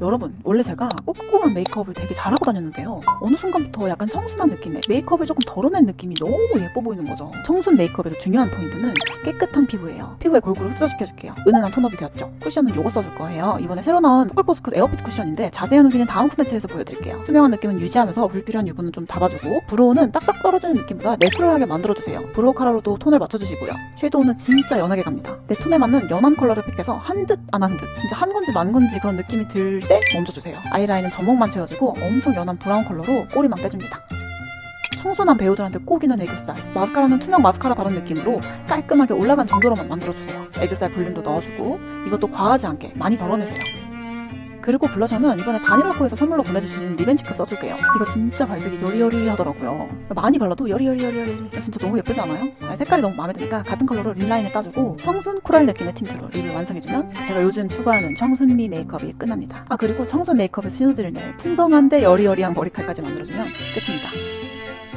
여러분 원래 제가 꼼꼼한 메이크업을 되게 잘하고 다녔는데요. 어느 순간부터 약간 청순한 느낌의 메이크업을 조금 덜어낸 느낌이 너무 예뻐 보이는 거죠. 청순 메이크업에서 중요한 포인트는 깨끗한 피부예요. 피부에 골고루 흡수시켜줄게요. 은은한 톤업이 되었죠. 쿠션은 요거 써줄 거예요. 이번에 새로 나온 쿨포스크 에어핏 쿠션인데 자세한 후기는 다음 콘텐츠에서 보여드릴게요. 투명한 느낌은 유지하면서 불필요한 유분은 좀 잡아주고 브로우는 딱딱 떨어지는 느낌보다 내추럴하게 만들어주세요. 브로우 카라로도 톤을 맞춰주시고요. 섀도우는 진짜 연하게 갑니다. 내 톤에 맞는 연한 컬러를 픽해서 한 듯 안 한 듯 진짜 한 건지 만 건지 그런 느낌이 들때 멈춰주세요. 아이라인은 전목만 채워주고 엄청 연한 브라운 컬러로 꼬리만 빼줍니다. 청순한 배우들한테 꼭이는 애교살 마스카라는 투명 마스카라 바른 느낌으로 깔끔하게 올라간 정도로만 만들어주세요. 애교살 볼륨도 넣어주고 이것도 과하지 않게 많이 덜어내세요 그리고 블러셔는 이번에 바닐라코에서 선물로 보내주신 리벤치크 써줄게요. 이거 진짜 발색이 여리여리 하더라고요. 많이 발라도 여리여리여리여리. 진짜 너무 예쁘지 않아요? 아, 색깔이 너무 마음에 드니까 같은 컬러로 립라인에 따주고 청순 코랄 느낌의 틴트로 립을 완성해주면 제가 요즘 추구하는 청순미 메이크업이 끝납니다. 아 그리고 청순 메이크업에 시너지를 낼 풍성한데 여리여리한 머리칼까지 만들어주면 끝입니다